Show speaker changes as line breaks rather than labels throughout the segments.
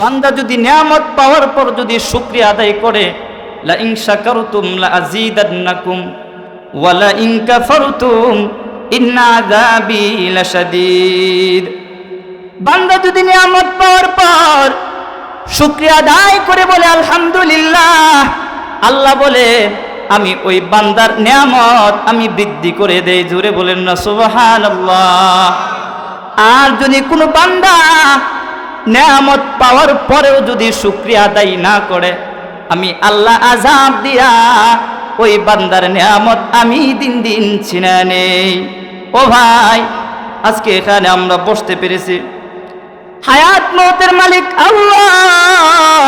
বান্দা যদি নিয়ামত পাওয়ার পর যদি শুক্রিয়া আদায় করে লা ইন শাকারতুম লা আযীদান্নাকুম ওয়া লা ইন কাফারতুম ইন্না আযাবি লাশাদীদ। বান্দা যদি নিয়ামত পাওয়ার পর শুক্রিয়া আদায় করে বলে, আলহামদুলিল্লাহ। আল্লাহ বলে, আমি ওই বান্দার নিয়ামত আমি বৃদ্ধি করে দেই। জোরে বলেন না, সুবহানাল্লাহ। আর যদি কোনো বান্দা নেয়ামত পাওয়ার পরেও যদি শুক্রিয়া আদায় না করে, আমি আল্লাহ আজাব দিয়া ওই বান্দার নেয়ামত আমি দিন দিন ছিনে নেই। ও ভাই, আজকে এখানে আমরা বসতে পেরেছি। হায়াত মতের মালিক আল্লাহ।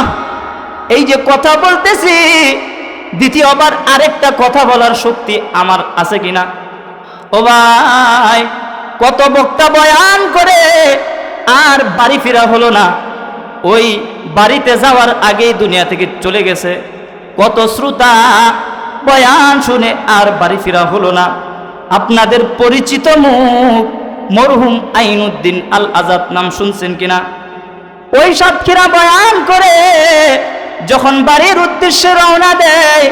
এই যে কথা বলতেছি, দ্বিতীয়বার আরেকটা কথা বলার শক্তি আমার আছে কিনা? ও ভাই, কত বক্তা বয়ান করে আর বাড়ি ফেরা হলো না। ওই বাড়িতে যাওয়ার আগেই দুনিয়া থেকে চলে গেছে। কত শ্রোতা বয়ান শুনে আর বাড়ি ফেরা হলো না। আপনাদের পরিচিত মুখ, মরহুম আইনুদ্দিন আল আজাদ নাম শুনছেন কিনা? ওই সাতক্ষীরা বয়ান করে যখন বাড়ির উদ্দেশ্যে রওনা দেয়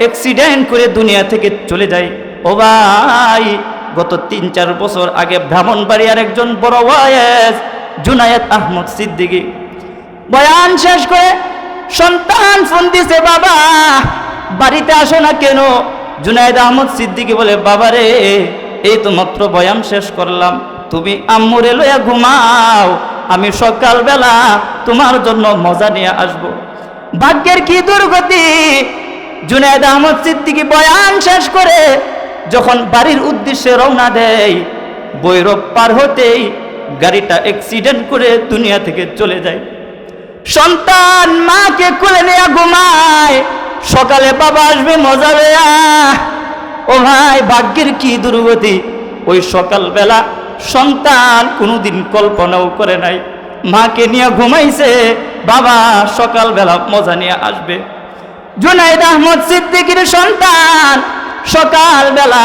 অ্যাক্সিডেন্ট করে দুনিয়া থেকে চলে যায়। ও ভাই, গত তিন চার বছর আগে ব্রাহ্মণবাড়িয়ার একজন বড় ওয়াইস জুনায়েদ আহমদ সিদ্দিকী। বয়ান শেষ করে সন্তান ফোন দিছে বাবা, বাড়িতে আসো না কেন? জুনায়েদ আহমদ সিদ্দিকী বলে, বাবা রে, এই তো মাত্র বয়ান শেষ করলাম। তুমি আম্মুরে লইয়া ঘুমাও, আমি সকালবেলা তোমার জন্য মজা নিয়ে আসব। ভাগ্যের কি দুর্গতি? জুনায়েদ আহমদ সিদ্দিকী বয়ান শেষ করে যখন বাড়ির উদ্দেশ্যে রওনা দেয়, বৈরব পার হতেই গাড়িটা অ্যাক্সিডেন্ট করে দুনিয়া থেকে চলে যায়। সন্তান মাকে কোলে নিয়ে ঘুমায়। সকালে বাবা আসবে, মজা ও ভাই, ভাগ্যের কি দুর্গতি? ওই সকালবেলা সন্তান কোনোদিন কল্পনাও করে নাই। মাকে নিয়ে ঘুমাইছে, বাবা সকালবেলা মজা নিয়ে আসবে। জুনাইদ আহমদ সিদ্দিকির সন্তান সকালবেলা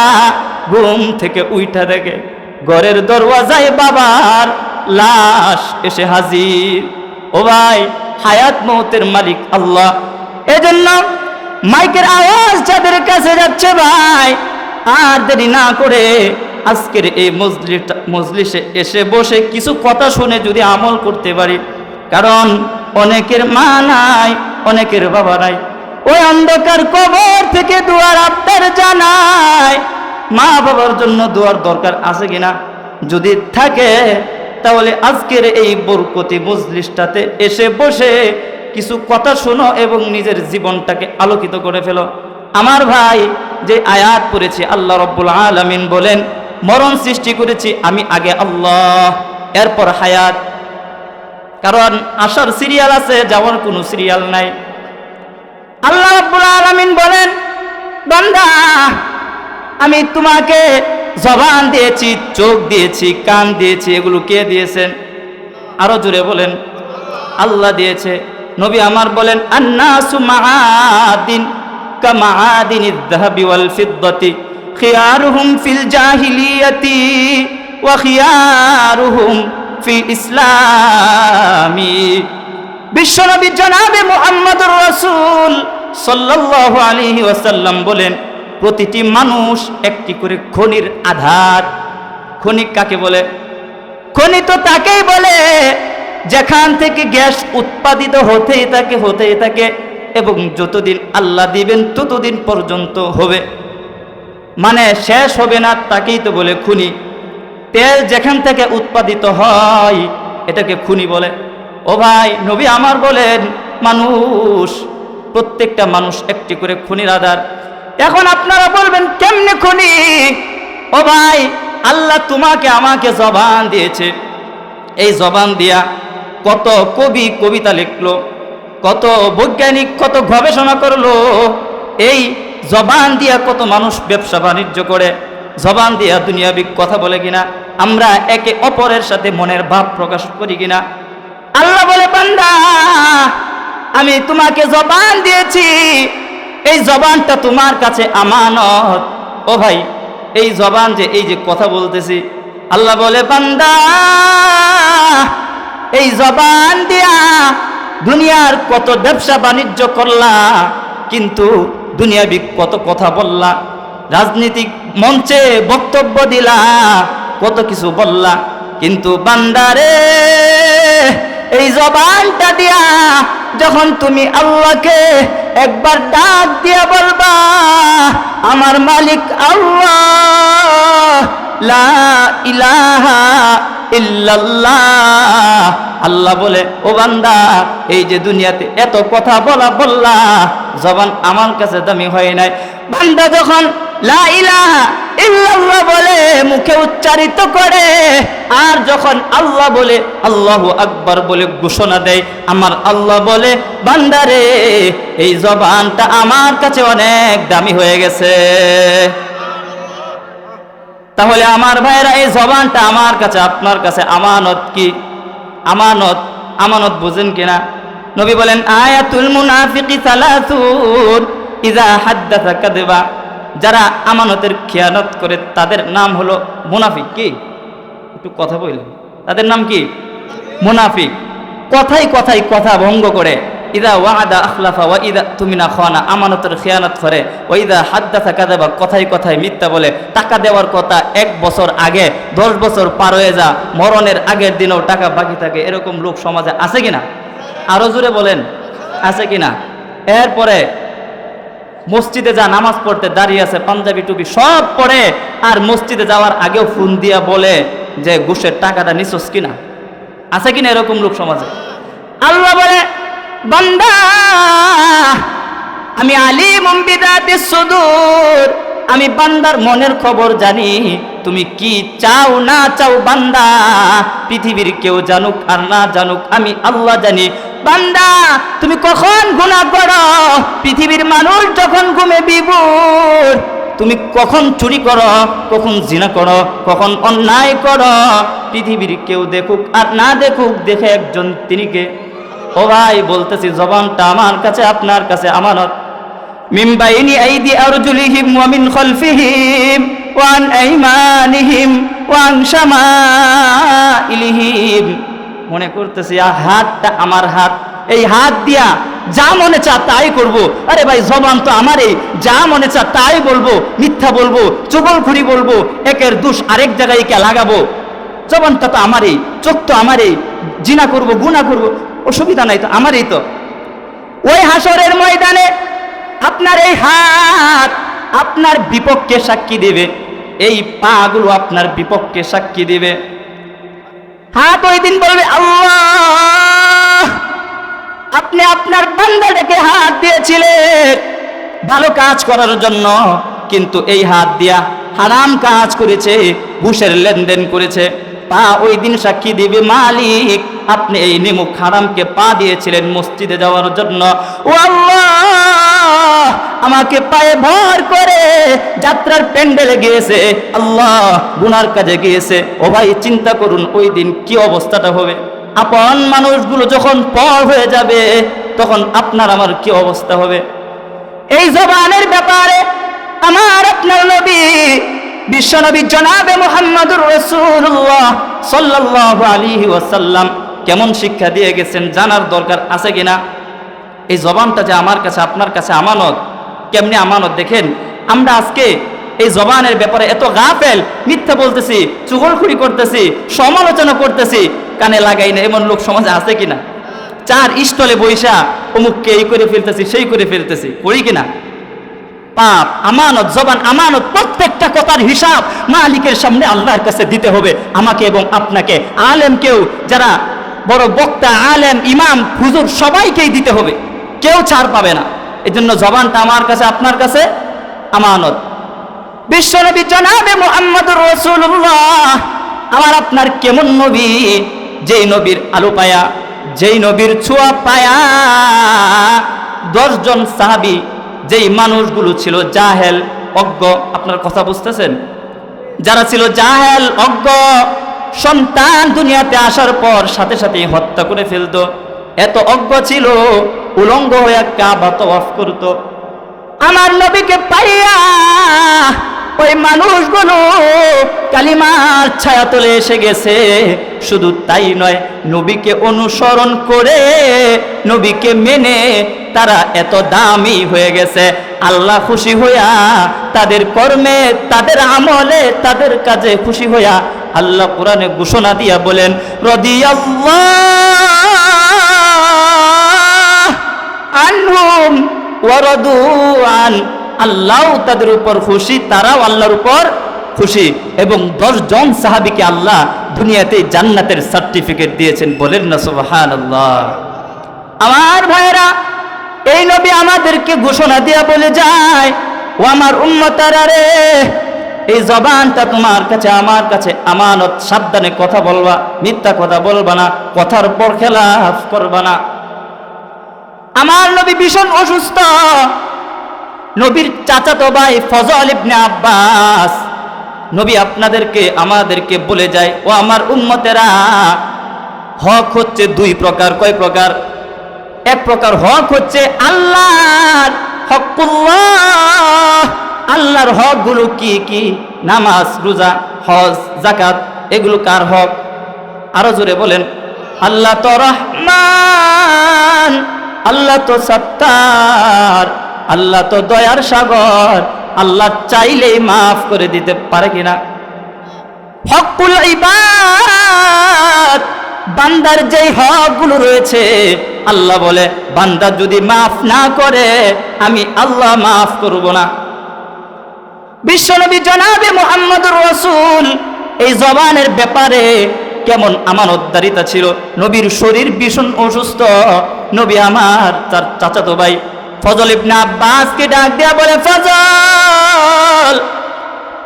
ঘুম থেকে উইঠা দেখে ঘরের দরওয়াজায় বাবার লাশ এসে হাজির। ও ভাই, হায়াত মৌতের মালিক আল্লাহ। এজন্য মাইকের আওয়াজ যাদের কাছে যাচ্ছে ভাই, আর দেরি না করে আজকের এই মজলিটা মজলিসে এসে বসে কিছু কথা শুনে যদি আমল করতে পারি। কারণ অনেকের মা নাই, অনেকের বাবা নাই। ওই অন্ধকার কবর থেকে দুয়ার আপনার জানায়। মা বাবার জন্য দুয়ার দরকার আছে কিনা? যদি থাকে, তাহলে আজকের এই বরকতি মজলিসটাতে এসে বসে কিছু কথা শোনো এবং নিজের জীবনটাকে আলোকিত করে ফেলো। আমার ভাই যে আয়াত পড়েছি, আল্লাহ রব্বুল আলমিন বলেন, মরণ সৃষ্টি করেছি আমি আগে আল্লাহ, এরপর হায়াত। কারণ আসার সিরিয়াল আছে, যাওয়ার কোনো সিরিয়াল নাই। আল্লাহ রব্বুল আলমিন বলেন, বান্দা আমি তোমাকে জবান দিয়েছি, চোখ দিয়েছি, কান দিয়েছি, এগুলো কে দিয়েছেন? আরও জোরে বলেন। আল্লাহ দিয়েছে। নবী আমার বলেন, আন্নাসু মাআদিন কামাআদিন ইযহাবি ওয়াল ফিদ্দতি খিয়ারুহুম ফিল জাহিলিয়াতি ওয়া খিয়ারুহুম ফি ইসলামি। বিশ্বনবী জনাবে মুহাম্মদুর রাসূল সাল্লাল্লাহু আলাইহি ওয়াসাল্লাম বলেন প্রতিটি মানুষ একটি করে খনির আধার। খনি কাকে বলে? খনি তো তাকেই বলে, যেখান থেকে গ্যাস উৎপাদিত হতেই থাকে হতেই থাকে, এবং যতদিন আল্লাহ দিবেন, ততদিন পর্যন্ত হবে। মানে শেষ হবে না, তাকেই তো বলে খুনি। তেল যেখান থেকে উৎপাদিত হয়, এটাকে খুনি বলে। ও ভাই, নবী আমার বলেন, মানুষ, প্রত্যেকটা মানুষ একটি করে খুনির আধার। এখন আপনারা বলবেন, কেমনে খুনি? ও ভাই, আল্লাহ তোমাকে আমাকে জবান দিয়েছে। এই জবান দিয়া কত কবি কবিতা লিখলো, কত বৈজ্ঞানিক কত গবেষণা করল, এই জবান দিয়া কত মানুষ ব্যবসা বাণিজ্য করে, জবান দিয়া দুনিয়াবি কথা বলে কিনা, আমরা একে অপরের সাথে মনের ভাব প্রকাশ করি কিনা। আল্লাহ বলে, বান্দা, আমি তোমাকে জবান দিয়েছি এই জবানটা তোমার কাছে আমানত। ও ভাই, এই জবান যে, এই যে কথা বলতেছি, আল্লাহ বলে, বান্দা, এই জবান দিয়া দুনিয়ার কত ব্যবসা বাণিজ্য করলা, কিন্তু দুনিয়াবি কত কথা বললা, রাজনীতিক মঞ্চে বক্তব্য দিলা, কত কিছু বললা, কিন্তু বান্দারে এই জবানটা দিয়া যখন তুমি আল্লাহকে একবার ডাক দিয়া বলবা, আমার মালিক আল্লাহ, লা ইলাহা আল্লাহ বলে, ও বান্দা, এই যে দুনিয়াতে এত কথা বলা বললা, জবান আমার কাছে দামি হয় নাই। বান্দা যখন লা ইলাহা ইল্লাল্লাহ বলে মুখে উচ্চারিত করে। আর যখন আল্লাহ বলে, আল্লাহ আকবার বলে ঘোষণা দেয়, আমার আল্লাহ বলে, বান্দারে, এই জবানটা আমার কাছে অনেক দামি হয়ে গেছে। তাহলে আমার ভাইরা এই জবানটা আমার কাছে, আপনার কাছে আমানত কি? আমানত আমানত বুঝেন কিনা? নবী বলেন, আয়াতুল মুনাফিকি সালাসুন ইজা হাদ্দাসা কাযবা। যারা আমানতের খেয়ানত করে, তাদের নাম হলো মুনাফিক কি? একটু কথা বললেন। তাদের নাম কি? মুনাফিক। কথাই কথাই কথা ভঙ্গ করে। ইদা ওয়াদা আখলাফা ওয়া ইদা তুমিনা খানা, আমানতের খেয়ানত করে। ও ইদা হাদ্দাসা কাযাবা, কথাই কথাই মিথ্যা বলে। টাকা দেওয়ার কথা এক বছর আগে, দশ বছর পার হয়ে যা, মরণের আগের দিনেও টাকা বাকি থাকে। এরকম লোক সমাজে আছে কিনা? আরও জোরে বলেন, আছে কিনা? এরপরে মসজিদে যা নামাজ পড়তে দাঁড়িয়ে আছে, পাঞ্জাবি টুপি সব পড়ে, আর মসজিদে যাওয়ার আগেও ফোন দিয়া বলে যে ঘুষের টাকাটা নিছস কিনা? আছে কিনা এরকম লোক সমাজে? আল্লাহ বলে, বান্দা, আমি আলিম বিদাতে সুদূর, আমি বান্দার মনের খবর জানি, তুমি কি চাও না চাও বান্দা? পৃথিবীর কেউ জানুক আর না জানুক, আমি আল্লাহ জানি বান্দা, তুমি কখন গুনাহ করো? পৃথিবীর মানুষ যখন ঘুমে বিবুর তুমি কখন চুরি করো? কখন জিনা করো? কখন অন্যায় করো? পৃথিবীর কেউ দেখুক আর না দেখুক, দেখে একজন তিনিকে ও ভাই, বলতেছি, জবানটা আমার কাছে, আপনার কাছে আমানত। মিন বাইনি আইদি আরজুলিহিম ওয়া মিন খলফিহিম ওয়া আন আইমানিহিম ওয়া আন শামাইলিহিম। মনে করতেছি হাতটা আমার হাত। এই হাত দিয়া যা মনে চা তাই করব। আরে ভাই, জবান তো আমারই। যা মনে চা তাই বলব, মিথ্যা বলব, চুগলখুরি বলব, একের দুষ আরেক জায়গায় কে লাগাবো। জবানটা তো আমারই, চোখ তো আমারই। জিনা করব গুণা করব, অসুবিধা নাই তো, আমারই তো। ওই হাসরের ময়দানে আপনার এই হাত আপনার বিপক্ষে সাক্ষী দেবে। এই পাগুলো আপনার বিপক্ষে সাক্ষী দেবে। হাত ওই দিন বলবে আপনি আপনার বান্দাটাকে হাত দিয়েছিলেন। ভালো কাজ করার জন্য কিন্তু এই হাত দিয়া হারাম কাজ করেছে, ঘুষের লেনদেন করেছে। পা ওই দিন সাক্ষী দিবে মালিক, আপনি এই নিমুখ হারামকে পা দিয়েছিলেন মসজিদে যাওয়ার জন্য। ও আল্লাহ আমাকে পায়ে ভর করে যাত্রার প্যান্ডেলে গিয়েছে। আল্লাহ গুনার কাজে গিয়েছে। ও ভাই, চিন্তা করুন, ওই দিন কি অবস্থাটা হবে? আপন মানুষগুলো যখন পর হয়ে যাবে, তখন আপনার আমার কি অবস্থা হবে? এই জবানের ব্যাপারে আমার আপনার নবী বিশ্বনবী জনাবে মোহাম্মদুর রসুল্লাহ সাল্লাল্লাহু আলাইহি ওয়াসাল্লাম কেমন শিক্ষা দিয়ে গেছেন জানার দরকার আছে কিনা? এই জবানটা যে আমার কাছে, আপনার কাছে আমানত, কেমনি আমানত দেখেন? আমরা আজকে এই জবানের ব্যাপারে এত গাফেল, মিথ্যা বলতেছি, চুগলখুরি করতেছি, সমালোচনা করতেছি, কানে লাগাই না, এমন লোক সমাজে আছে কিনা? চার স্টলে বৈশা অমুককে এই করে ফেলতেছি, সেই করে ফেলতেছি, করি কিনা? পাপ, আমানত, জবান আমানত, প্রত্যেকটা কথার হিসাব মালিকের সামনে আল্লাহর কাছে দিতে হবে। আমাকে এবং আপনাকে আলেম কেউ যারা বড় বক্তা, আলেম, ইমাম, হুজুর, সবাইকেই দিতে হবে। কেউ ছাড় পাবে না। এই জন্য জবানটা আমার কাছে, আপনার কাছে আমানত। বিশ্বনবী জনাবে মোহাম্মদুর রসুল্লাহ আমার আপনার কেমন নবী? যেই নবীর আলো পায়া, যেই নবীর ছোঁয়া পায়া। দশজন সাহাবি, যেই মানুষগুলো ছিল জাহেল, অজ্ঞ, আপনার কথা বুঝতেছেন? যারা ছিল জাহেল, অজ্ঞ, সন্তান দুনিয়াতে আসার পর সাথে সাথে হত্যা করে ফেলতো। এত অজ্ঞ ছিল, উলঙ্গ হয়ে কাবা তওয়াফ করতো। আমার নবীকে পাইয়া ওই মানুষগুলো কালিমার ছায়া তলে এসে গেছে। শুধু তাই নয়, নবীকে অনুসরণ করে নবীকে মেনে তারা এত দামি হয়ে গেছে। আল্লাহ খুশি হইয়া তাদের কর্মে, তাদের আমলে, তাদের কাজে খুশি হইয়া আল্লাহ কোরআনে ঘোষণা দিয়া বলেন, রদিয়াল্লাহ আনহুম ওয়ারাদু আন। আল্লাহ তাদের উপর খুশি, তারাও আল্লাহর উপর খুশি। এবং দশ জন সাহাবিকে আল্লাহ দুনিয়াতে জান্নাতের সার্টিফিকেট দিয়েছেন বলেন না সুবহান আল্লাহ আমার ভাইরা এই নবী আমাদেরকে ঘোষণা দিয়া বলে যায় ও আমার উম্মতারা রে এই জবানটা তোমার কাছে, আমার কাছে আমানত, সাবধানে কথা বলবা, মিথ্যা কথা বলবা না, কথার পর খেলাফ করবা না। আমার নবী ভীষণ অসুস্থ। নবীর চাচাতো ভাই ফজল ইবনে আব্বাস, নবী আপনাদেরকে, আমাদেরকে বলে যায়, ও আমার উম্মতেরা, হক হচ্ছে দুই প্রকার, কয় প্রকার? এক প্রকার হক হচ্ছে আল্লাহর হকুল্লাহ আল্লাহর হকগুলো কি কি? নামাজ, রোজা, হজ জাকাত এগুলো কার হক? আরও জোরে বলেন, আল্লাহ তো রহমান, আল্লাহ তো সত্তার, আল্লাহ তো দয়ার সাগর, আল্লাহ চাইলেই মাফ করে দিতে পারে কিনা? হকুল ইবাদ, বান্দার যেই হকগুলো রয়েছে, আল্লাহ বলে, বান্দা যদি মাফ না করে, আমি আল্লাহ মাফ করব না। বিশ্বনবী জনাবে মোহাম্মদুর রসুল। এই জবানের ব্যাপারে কেমন আমানতদারিতা ছিল? নবীর শরীর ভীষণ অসুস্থ। নবী আমার, তার চাচাতো ভাই ফজল ইবনে আব্বাসকে ডাক দেয়া বলে, ফজল,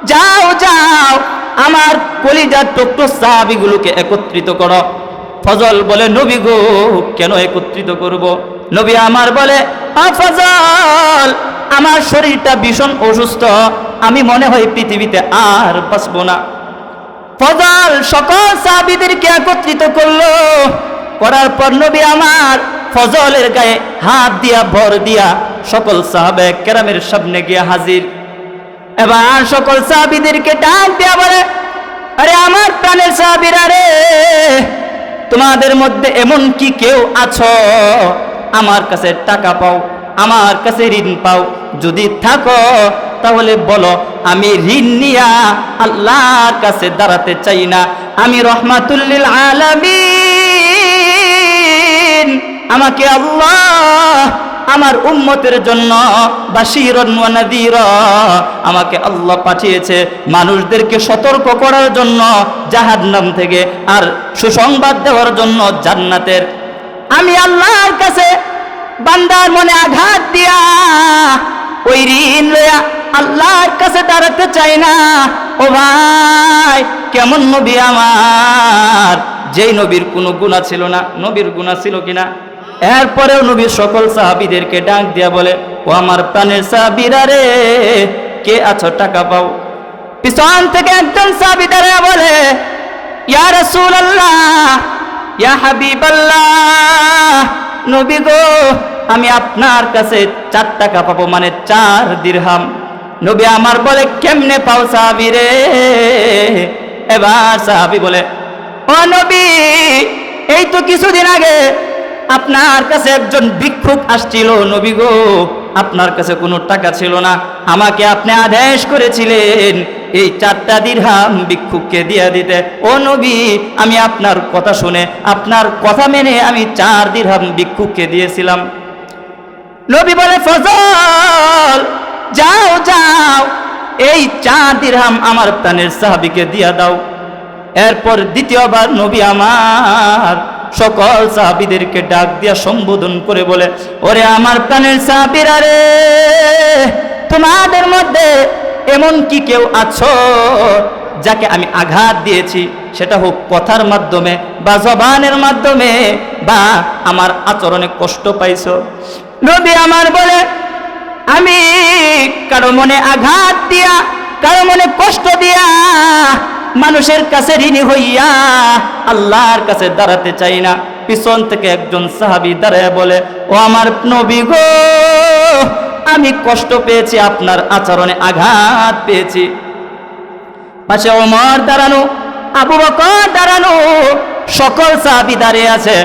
যাও যাও, আমার কলিজার টুকটো সাহাবিগুলোকে একত্রিত করো। ফজল বলে, নবী গো, কেন একত্রিত করব? নবী আমার বলে, আ ফজল, আমার শরীরটা ভীষণ অসুস্থ। আমি মনে হয় পৃথিবীতে আর বাঁচবো না। ফজল সকল সাহাবিদেরকে একত্রিত করল। করার পর নবী আমার ফজলের গায়ে হাত দিয়া, ভর দিয়া সকল সাহাবে কেরামের সামনে গিয়ে হাজির। এবার সকল সাহাবিদেরকে ডাক দেয়া বলে, আরে আমার প্রাণের সাহাবিরা রে, তোমাদের মধ্যে এমন কি কেউ আছো? আমার কাছে টাকা পাও, আমার কাছে ঋণ পাও, যদি থাকো তাহলে বলো, আমি ঋণ নিয়া আল্লাহর কাছে দাঁড়াতে চাই না। আমি রহমাতুল্লিল আলামিন। আমাকে আল্লাহ আমার উম্মতের জন্য আমাকে আল্লাহ পাঠিয়েছে মানুষদেরকে সতর্ক করার জন্য জাহান্নাম থেকে আর সুসংবাদ দেওয়ার জন্য জান্নাতের। আমি আল্লাহর কাছে বান্দার মনে আঘাত দিয়া ওই ঋণ লইয়া আল্লাহর কাছে দাঁড়াতে চাই না। ও ভাই, কেমন নবী আমার? যেই নবীর কোনো গুণা ছিল না, নবীর গুণা ছিল কিনা? এরপরেও নবী সকল সাহাবিদেরকে ডাক দিয়া বলে, ও আমার প্রাণের সাহাবিরা রে, কে আছো টাকা পাও? পিছন থেকে একজন সাহাবি দাঁড়ায় বলে, ইয়া রাসূলুল্লাহ, ইয়া হাবিবাল্লাহ, নবী গো, আমি আপনার কাছে চার টাকা পাবো মানে চার দিরহাম। নবী আমার বলে, কেমনে পাও সাহাবি রে? এবার সাহাবি বলে, ও নবী, এই তো কিছুদিন আগে আপনার কাছে একজন ভিক্ষুক আসছিল, নবী গো, আপনার কাছে কোনো টাকা ছিল না। আমাকে আপনি আদেশ করেছিলেন এই চারটা দিরহাম ভিক্ষুককে দিয়ে দিতে। ও নবী, আমি আপনার কথা শুনে, আপনার কথা মেনে আমি চার দিরহাম ভিক্ষুককে দিয়েছিলাম। নবী বলে, ফজল যাও যাও। এই চার দিরহাম আমার প্রাণের সাহাবিকে দিয়া দাও। এরপর দ্বিতীয়বার নবী আমার সকল সাহাবিদেরকে ডাক দিয়া সম্বোধন করে বলে, ওরে আমার প্রাণের সাহাবিরা রে, তোমাদের মধ্যে এমন কি কেউ আছো যাকে আমি আঘাত দিয়েছি? সেটা হোক কথার মাধ্যমে বা জবানের মাধ্যমে বা আমার আচরণে কষ্ট পাইছো? নবী আমার বলে আমি কারও মনে আঘাত দিয়া, কারও মনে কষ্ট দিয়া মানুষের কাছে ঋণী হইয়া আল্লাহর কাছে দাঁড়াতে চাই না। পিছন থেকে একজন সাহাবি দাঁড়ায় বলে, ও আমার নবী গো, আমি কষ্ট পেয়েছি, আপনার আচরণে আঘাত পেয়েছি। পাশে ওমর দাঁড়ানো, আবু বকর দাঁড়ানো, সকল সাহাবি দাঁড়িয়ে আছে।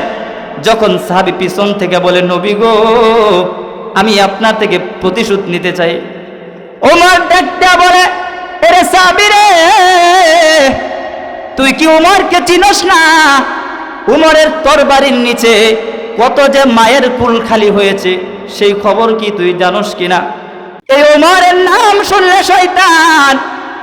যখন সাহাবি পিছন থেকে বলে, নবী গো আমি আপনার থেকে প্রতিশোধ নিতে চাই। ওমর দেখতে বলে এরে সাহাবি রে তুই কি উমরকে চিনস না? উমরের তরবারির নিচে কত যে মায়ের কুল খালি হয়েছে, সেই খবর কি তুই জানোস কিনা? এই উমরের নাম শুনলে শয়তান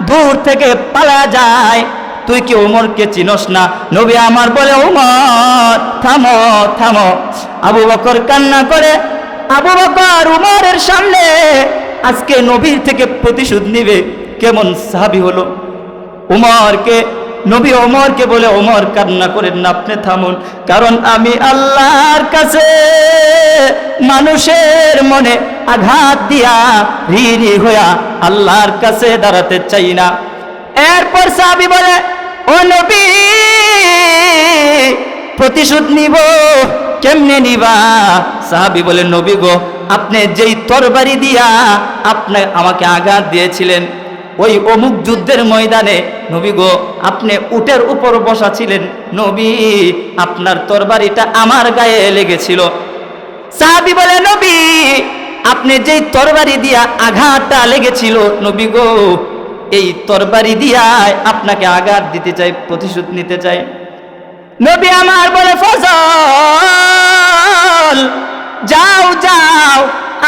দূর থেকে পালা যায়। তুই কি উমরকে চিনস না? নবী আমার বলে উমর থামো থামো। আবু বকর কান্না করে আবু বকর উমরের সামনে আজকে নবীর থেকে প্রতিশোধ নিবে। কেমন সাহাবি হলো? উমরকে, নবী ওমরকে বলে ওমর কান্না করেন না, আপনি থামুন। কারণ আমি আল্লাহর কাছে মানুষের মনে আঘাত দিয়া ঋণী হইয়া আল্লাহর কাছে দাঁড়াতে চাই না। এরপর সাহাবি বলে, ও নবী প্রতিশোধ নিব, কেমনে নিবা? সাহাবি বলে নবী গো, আপনি যেই তরবারি দিয়া আপনি আমাকে আঘাত দিয়েছিলেন, ওই অমুক যুদ্ধের ময়দানে, নবী গো, আপনি উটের উপর বসা ছিলেন। নবী, আপনার তরবারিটা আমার গায়ে লেগেছিল। সাহাবি বলে, নবী, আপনি যেই তরবারি দিয়া আঘাতটা লেগেছিল, নবী গো, এই তরবারি দিয়া আপনাকে আঘাত দিতে চাই, প্রতিশোধ নিতে চাই। নবী আমার বলে, ফজল, যাও যাও,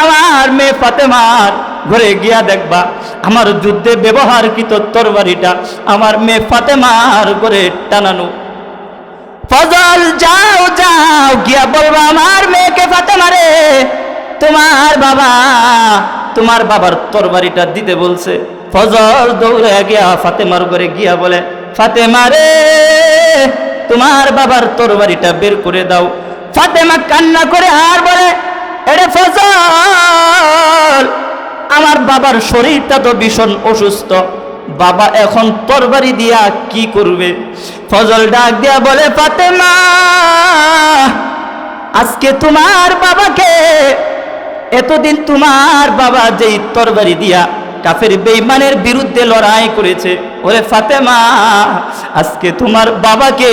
আমার মেয়ে ফাতেমার ঘরে গিয়া দেখবা, আমার যুদ্ধে ব্যবহারকৃত তরবারিটা আমার মেয়ে ফাতেমার ঘরে টানানো। ফজল, যাও যাও, গিয়া বলবা, আমার মেয়েকে ফাতেমা রে, তোমার বাবা, তোমার বাবার তরবারিটা দিতে বলছে। ফজল দৌড়ে গিয়া ফাতেমার ঘরে গিয়া বলে, ফাতেমা রে তোমার বাবার তরবারিটা বের করে দাও। ফাতেমা কান্না করে আর বলে, এরে ফজল, আমার বাবার শরীরটা তো ভীষণ অসুস্থ। বাবা এখন তরবারি দিয়া কি করবে? ফজল ডাক দিয়া বলে, ফাতেমা, আজকে তোমার বাবাকে, এতদিন তোমার বাবা যেই তরবারি দিয়া কাফের বেইমানের বিরুদ্ধে লড়াই করেছে। ওরে ফাতেমা, আজকে তোমার বাবাকে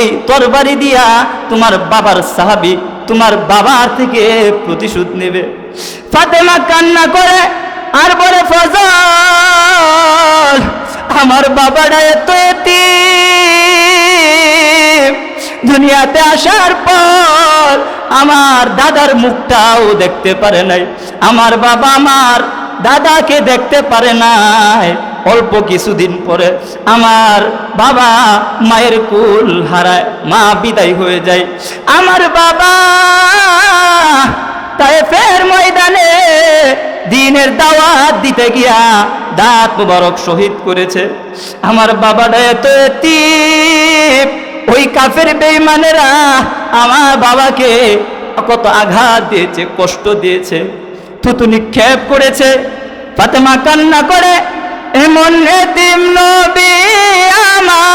এই তরবারি দিয়া তোমার বাবার সাহাবি তোমার বাবার থেকে প্রতিশোধ নেবে। ফাতেমা কান্না করে, আর বলে ফজল, আমার বাবাটা এত। দুনিয়াতে আসার পর আমার দাদার মুখটাও দেখতে পারে নাই। আমার বাবা আমার দাদাকে দেখতে পারে নাই। অল্প কিছুদিন পরে আমার বাবা মায়ের কুল হারায় মা বিদায় হয়ে যায়। আমার বাবা তাই ফের ময়দানে দিনের দাওয়াত দিতে গিয়া দাঁত মুবারক শহীদ করেছে। আমার বাবাটা এত এতিম, ওই কাফের বেইমানেরা আমার বাবাকে কত আঘাত দিয়েছে কষ্ট দিয়েছে। থুতু নিক্ষেপ করেছে। ফাতেমা কান্না করে এমন এতিম নবী আমার,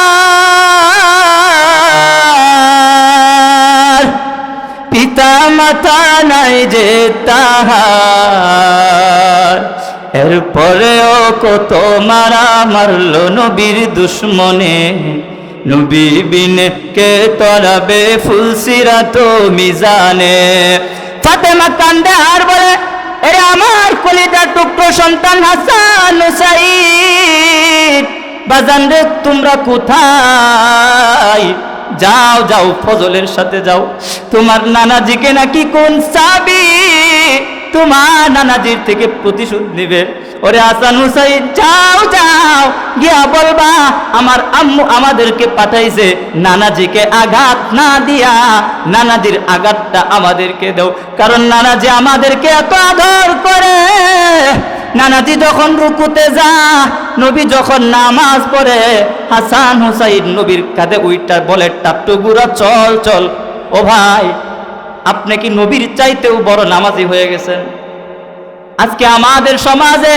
পিতা মাতা নাই যে তাহার। এরপরেও কত মারা মারলো নবীর দুশ্মনে। নবী বিনে কে তরাবে ফুলসিরা তো মিজানে। ফাতেমা কান্দে আর বলে এরে আমার কলিদার টুকরো সন্তান হাসান হুসাইন, বাজান রে, তোমরা কোথায়? যাও যাও, ফজলের সাথে যাও। তোমার নানাজিকে নাকি কোন সাবি তোমার নানাজির থেকে প্রতিশোধ নিবে। ওরে আসান হুসাইন, যাও যাও, গিয়া বলবা, আমার আম্মু আমাদেরকে পাঠাইছে, নানাজিকে আঘাত না দিয়া, নানাজির আঘাতটা আমাদেরকে দাও। কারণ নানাজি আমাদেরকে এত আদর করে। নানাজি যখন রুকুতে যা, নবী যখন নামাজ পড়ে, হাসান হুসাইন নবীর কাঁধে উইটা বলে টাপটু বুড়া চল চল। ও ভাই আপনি কি নবীর চাইতেও বড় নামাজি হয়ে গেছেন? আজকে আমাদের সমাজে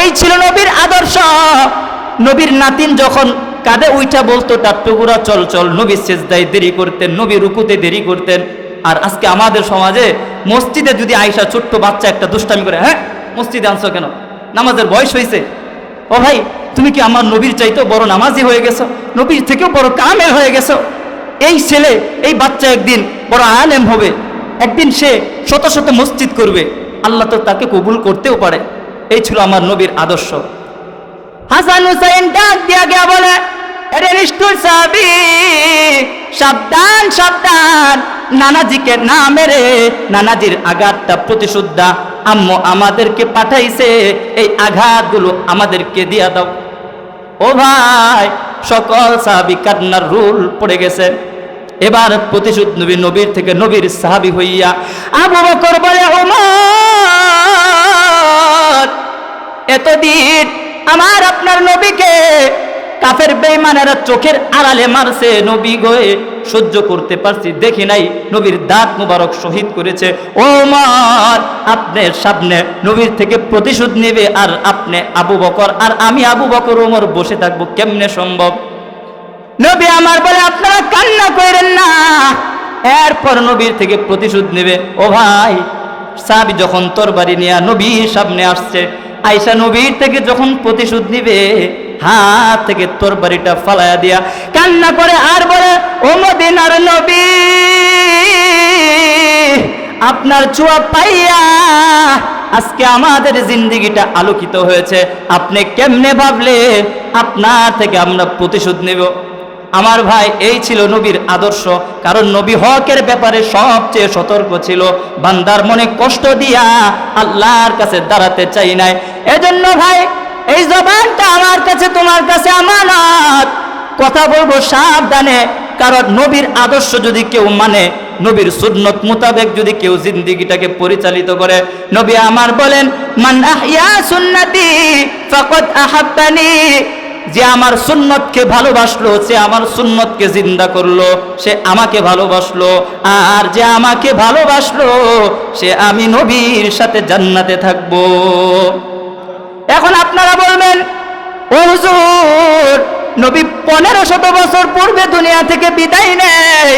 এই ছিল নবীর আদর্শ। নবীর নাতিন যখন কাঁধে উইটা বলতো, তার টুকুরা চল চল, নবী সেজদায় দেরি করতেন, নবী রুকুতে দেরি করতেন। আর আজকে আমাদের সমাজে মসজিদে যদি আইসা ছোট্ট বাচ্চা একটা দুষ্টামি করে হ্যাঁ মসজিদে আনছো কেন? নামাজের বয়স হয়েছে ও ভাই, তুমি কি আমার নবীর চাইতেও বড় নামাজি হয়ে গেছো? নবীর থেকেও বড় কামেল হয়ে গেছো? এই ছেলে, এই বাচ্চা একদিন বড় আলেম হবে। একদিন সে শত শত মসজিদ করবে। আল্লাহ তো তাকে কবুল করতেও পারে। এই ছিল আমার নবীর আদর্শ। হাসান হুসাইন ডাক দিয়া গিয়া বলে আরে নিষ্ঠুর সাবি সাবধান সাবধান। নানাজিকে না মেরে নানাজির আঘাতটা প্রতিশুদ্ধা আম্মু আমাদেরকে পাঠাইছে, এই আঘাতগুলো আমাদেরকে দিয়া দাও। ও ভাই, সকল সাহাবি কান্নার রুল পড়ে গেছে। এবার প্রতিশোধ নবী নবীর থেকে নবীর সাহাবি হইয়া। আবু বকর বলে, ওমর, এতদিন আমার আপনার নবীকে কাফের বেইমানেরা চোখের আড়ালে মারছে। নবী গয়ে সহ্য করতে পারছি, দেখি নাই, নবীর দাঁত মুবারক শহীদ করেছে। ও ওমর আপনার সামনে নবীর থেকে প্রতিশোধ নেবে, আর আপনি আবু বকর, আর আমি আবু বকর, ওমর বসে থাকব, কেমনে সম্ভব? নবী আমার বলে, আপনারা কান্না করেন না। এরপর নবীর থেকে প্রতিশোধ নেবে। ও ভাই সাবি যখন তোর বাড়ি নিয়ে নবীর সামনে আসছে আইসা নবীর থেকে যখন প্রতিশোধ নিবে, হাত থেকে তোর বাড়িটা ফালায়া দিয়া কান্না করে আর বলে, ও মদিনার নবী, আপনার চুয়া পাইয়া আজকে আমাদের জিন্দিগিটা আলোকিত হয়েছে। আপনি কেমনে ভাবলে আপনার থেকে আমরা প্রতিশোধ নেব? আমার ভাই এই ছিল নবীর আদর্শ, কারণ নবী হকের ব্যাপারে সবচেয়ে সতর্ক ছিল। বান্দার মনে কষ্ট দিয়া আল্লাহর কাছে দাঁড়াতে চাই নাই। এজন্য ভাই, এই জবানটা আমার কাছে, তোমার কাছে আমানত। কথা বলব সাবধানে, কারণ নবীর আদর্শ যদি কেউ মানে নবীর সুন্নত মোতাবেক যদি কেউ জিন্দিগিটাকে পরিচালিত করে। নবী আমার বলেন, মান আহইয়া সুন্নতি, ফাকাদ আহাব্বানি। যে আমার সুন্নতকে ভালোবাসলো, সে আমার সুন্নতকে জিন্দা করল, সে আমাকে ভালোবাসলো, আর যে আমাকে ভালোবাসলো, সে আমি নবীর সাথে জান্নাতে থাকব। এখন আপনারা বলবেন, ও হুজুর, নবী পনেরো শত বছর পূর্বে দুনিয়া থেকে বিদায় নেয়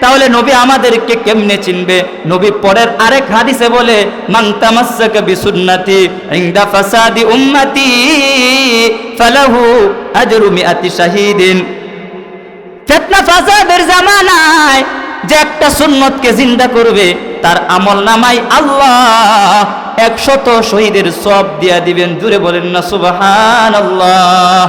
তাহলে নবী আমাদেরকে কেমনে চিনবে? নবী পরের আরেক হাদিসে বলে ফাসাদের যে একটা সুন্নতকে জিন্দা করবে, তার আমল নামাই আল্লাহ একশত শহীদের সব দিয়া দিবেন। জুড়ে বলেন না সুবাহান আল্লাহ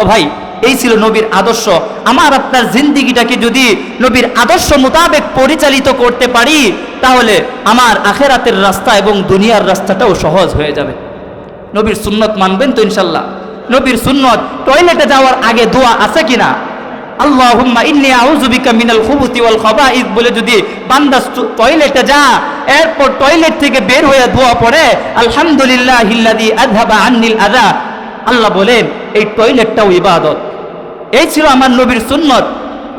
ও ভাই এই ছিল নবীর আদর্শ। আমার আপনার জিন্দিগিটাকে যদি নবীর আদর্শ মোতাবেক পরিচালিত করতে পারি, তাহলে আমার আখেরাতের রাস্তা এবং দুনিয়ার রাস্তাটাও সহজ হয়ে যাবে। নবীর সুন্নত মানবেন তো ইনশাল্লাহ। নবীর সুন্নত, টয়লেটে যাওয়ার আগে দোয়া আছে কিনা? আল্লাহুম্মা ইন্নী আউযু বিকা মিনাল খুবুতি ওয়াল খাবাইস বলে যদি বান্দা টয়লেটে যা, এরপর টয়লেট থেকে বের হয়ে দোয়া পড়ে, আলহামদুলিল্লাহিল্লাযী আযহাবা আন্নিল আযা। আল্লাহ বলেন, এই টয়লেটটাও ইবাদত। এই ছিল আমার নবীর সুন্নত।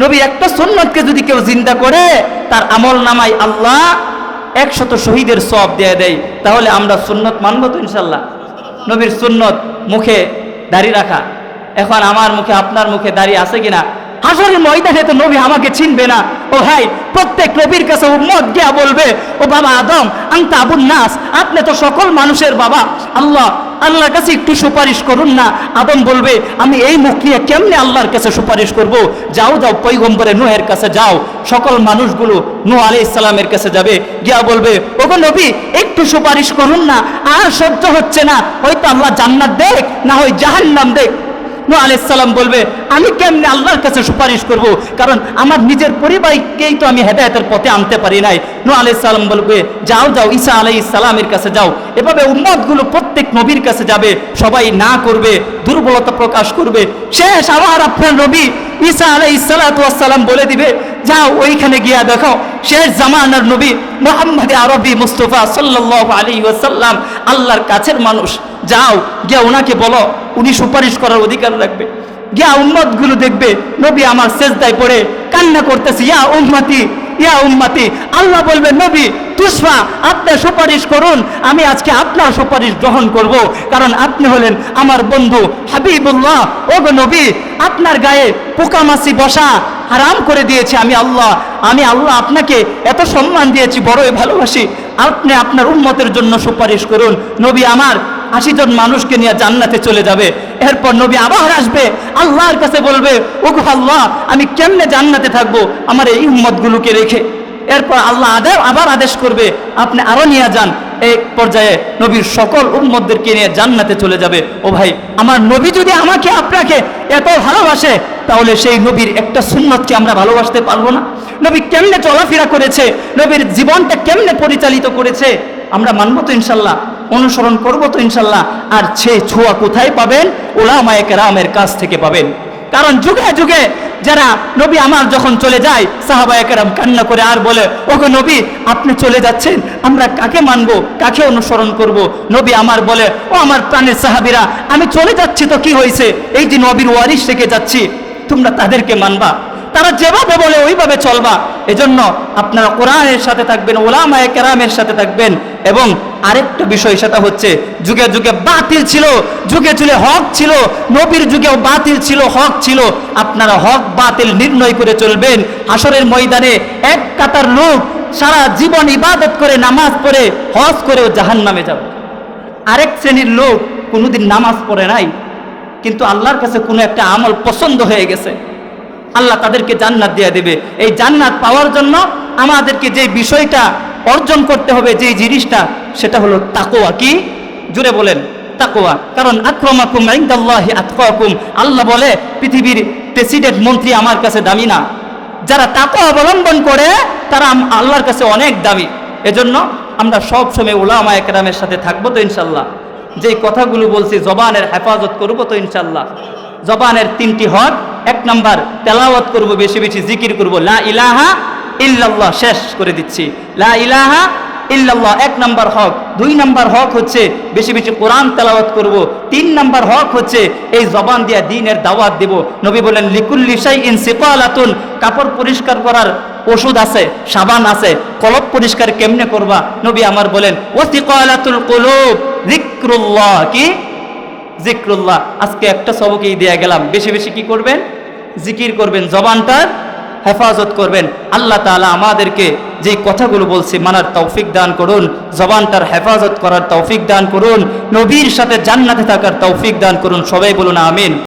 নবীর একটা সুন্নতকে যদি কেউ জিন্দা করে, তার আমল নামাই আল্লাহ একশত শহীদের সব দিয়ে দেয়। তাহলে আমরা সুন্নত মানব তো ইনশাল্লাহ নবীর সুন্নত মুখে দাড়ি রাখা। এখন আমার মুখে আপনার মুখে দাঁড়িয়ে আছে কিনা? হাসরের ময়দানে তো নবী আমাকে চিনবে না। ও ভাই, প্রত্যেক নবীর কাছে উম্মত গিয়া বলবে, ও বাবা আদম আংতা আবুল নাস, আপনি তো সকল মানুষের বাবা। আল্লাহ, আল্লাহর কাছে একটু সুপারিশ করুন না। আদম বলবে, আমি এই মুখ নিয়ে কেমনে আল্লাহর কাছে সুপারিশ করব? যাও যাও পৈগম্বরে নোহের কাছে যাও। সকল মানুষগুলো নো আলি ইসলামের কাছে যাবে, গিয়া বলবে, ওগো নবী, একটু সুপারিশ করুন না। আর সহ্য হচ্ছে না। হয়তো আল্লাহ জান্নাত দেখ, না হয় জাহান্নাম দেখ। নো আলাইসাল্লাম বলবে, আমি কেমনে আল্লাহর কাছে সুপারিশ করব? কারণ আমার নিজের পরিবারকেই তো আমি হেদায়তের পথে আনতে পারি নাই। নো আলাইসাল্লাম বলবে, যাও যাও, ঈসা আলাই সালামের কাছে যাও। এভাবে উম্মতগুলো প্রত্যেক নবীর কাছে যাবে, সবাই না করবে, দুর্বলতা প্রকাশ করবে। শেষ আবার আপনার নবী ঈসা আলাই সালাম বলে দিবে, যাও, ওইখানে গিয়া দেখো, শেষ জামানার নবী মোহাম্মদ আরবি মুস্তফা সাল্লাহ আলী ওয়াসাল্লাম, আল্লাহর কাছের মানুষ। যাও, গিয়া ওনাকে বলো। উনি সুপারিশ করার অধিকার রাখবে। গিয়া উম্মতগুলো দেখবে, নবী আমার সেজদায় পড়ে কান্না করতেছে, ইয়া উম্মতি ইয়া উম্মতি, আল্লাহ বলবে, নবী, তুষফা, আপনি সুপারিশ করুন, আমি আজকে আপনার সুপারিশ গ্রহণ করব। কারণ আপনি হলেন আমার বন্ধু হাবিবুল্লাহ। ও নবী, আপনার গায়ে পোকামাছি বসা হারাম করে দিয়েছি আমি আল্লাহ। আমি আল্লাহ আপনাকে এত সম্মান দিয়েছি, বড়ই ভালোবাসি। আপনি আপনার উন্মতের জন্য সুপারিশ করুন। নবী আমার আশি জন মানুষকে নিয়ে জান্নাতে চলে যাবে। এরপর নবী আবার আসবে। আল্লাহর কাছে বলবে, ওগো আল্লাহ, আমি কেমনে জান্নাতে থাকব? আমার এই উম্মতগুলোকে রেখে। এরপর আল্লাহ আদের আবার আদেশ করবে, আপনি আরও নিয়ে যান। এক পর্যায়ে নবীর সকল উম্মতদেরকে নিয়ে জান্নাতে চলে যাবে। ও ভাই, আমার নবী যদি আমাকে আপনাকে এত ভালোবাসে, তাহলে সেই নবীর একটা সুন্নতকে আমরা ভালোবাসতে পারব না? নবী কেমনে চলাফেরা করেছে? নবীর জীবনটা কেমনে পরিচালিত করেছে? আমরা মানবো তো ইনশাল্লাহ। অনুসরণ করব তো ইনশাল্লাহ। আর সে ছোঁয়া কোথায় পাবেন? ওলামায়ে কেরামের কাছ থেকে পাবেন। কারণ যুগে যুগে যারা নবী আমার যখন চলে যায় সাহাবা একরাম কান্না করে আর বলে, ওগো নবী, আপনি চলে যাচ্ছেন, আমরা কাকে মানবো? কাকে অনুসরণ করব? নবী আমার বলে, ও আমার প্রাণের সাহাবিরা, আমি চলে যাচ্ছি তো কি হয়েছে? এই যে নবীর ওয়ারিস থেকে যাচ্ছি, তোমরা তাদেরকে মানবা। তারা যেভাবে বলে, ওইভাবে চলবা। এজন্য আপনারা কোরআনের সাথে থাকবেন, ওলামায়ে কেরামের সাথে থাকবেন। এবং আরেকটা বিষয় সেটা হচ্ছে, যুগে যুগে বাতিল ছিল, যুগে যুগে হক ছিল, নবীর যুগেও বাতিল ছিল, হক ছিল। আপনারা হক, বাতিল নির্ণয় করে চলবেন। আসরের ময়দানে এক কাতার লোক সারা জীবন ইবাদত করে, নামাজ পড়ে, হজ করেও জাহান নামে যাবে। আরেক শ্রেণির লোক কোনোদিন নামাজ পড়ে নাই, কিন্তু আল্লাহর কাছে কোনো একটা আমল পছন্দ হয়ে গেছে। আল্লাহ তাদেরকে জান্নাত দিয়ে দেবে। এই জান্নাত পাওয়ার জন্য আমাদেরকে যে বিষয়টা অর্জন করতে হবে যে জিনিসটা, সেটা হলো তাকোয়া কি? জুড়ে বলেন তাকোয়া কারণ আক্রমাকুম ইনদাল্লাহি আতকাকুম। আল্লাহ বলে, পৃথিবীর প্রেসিডেন্ট, মন্ত্রী আমার কাছে দামি না। যারা তাকওয়া অবলম্বন করে, তারা আল্লাহর কাছে অনেক দামি। এজন্য আমরা সব সময় ওলামা একরামের সাথে থাকব তো ইনশাল্লাহ। যেই কথাগুলো বলছি, জবানের হেফাজত করব তো ইনশাল্লাহ। জবানের তিনটি হক। এক নম্বর, তেলাওয়াত করব, বেশি বেশি জিকির করব। লা ইলাহা ইল্লাল্লাহ, শেষ করে দিচ্ছি। লা ইলাহা ইল্লাল্লাহ, এক নাম্বার হক। দুই নাম্বার হক হচ্ছে বেশি বেশি কোরআন তেলাওয়াত করব। তিন নাম্বার হক হচ্ছে এই জবান দিয়া দিনের দাওয়াত দেব। নবী বলেন লিকুল্লি শাই ইন সিকালাতুন কাপড় পরিষ্কার করার ওষুধ আছে, সাবান আছে কলব পরিষ্কার কেমনে করবা? নবী আমার বলেন ওসিকালাতুল কুলুব, যিকরুল্লাহ কি? জিক্রুল্লাহ আজকে একটা সবকেই দেয়া গেলাম। বেশি বেশি কি করবেন? জিকির করবেন। জবানটার হেফাজত করবেন। আল্লাহ তালা আমাদেরকে যে কথাগুলো বলছি, মানার তৌফিক দান করুন জবানটার হেফাজত করার তৌফিক দান করুন, নবীর সাথে জান্নাতে থাকার তৌফিক দান করুন, সবাই বলুন আমিন।